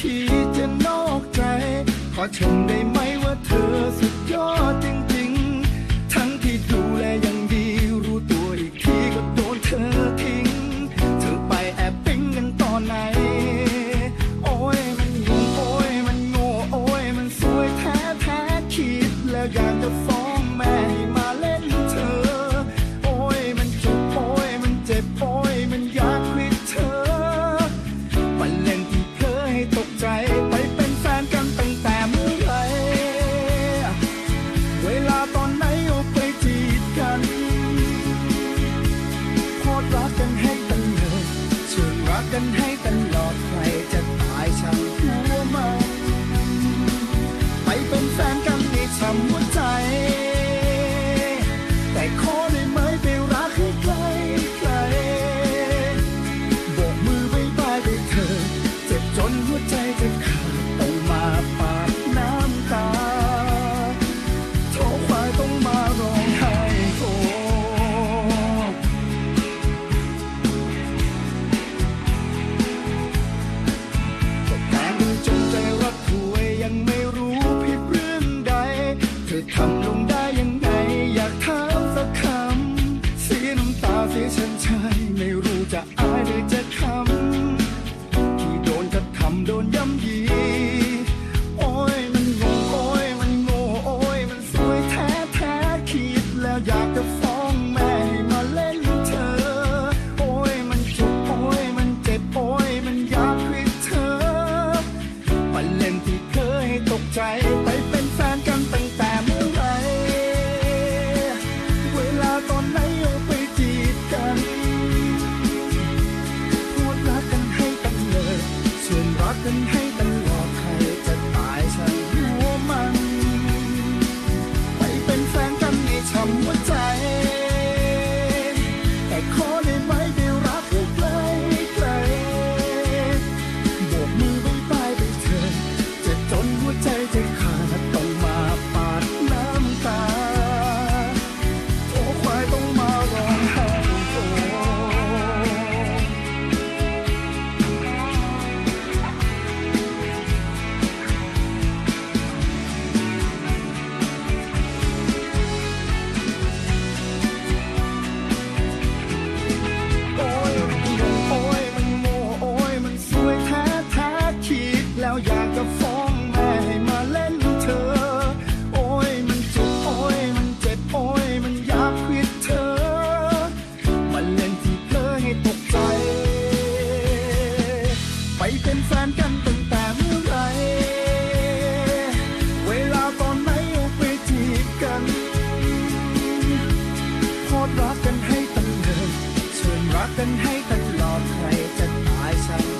ทีจะนอกใจ ขอชมได้ไหมว่าเธอสุดยอดจริง I'm จะตายฉัน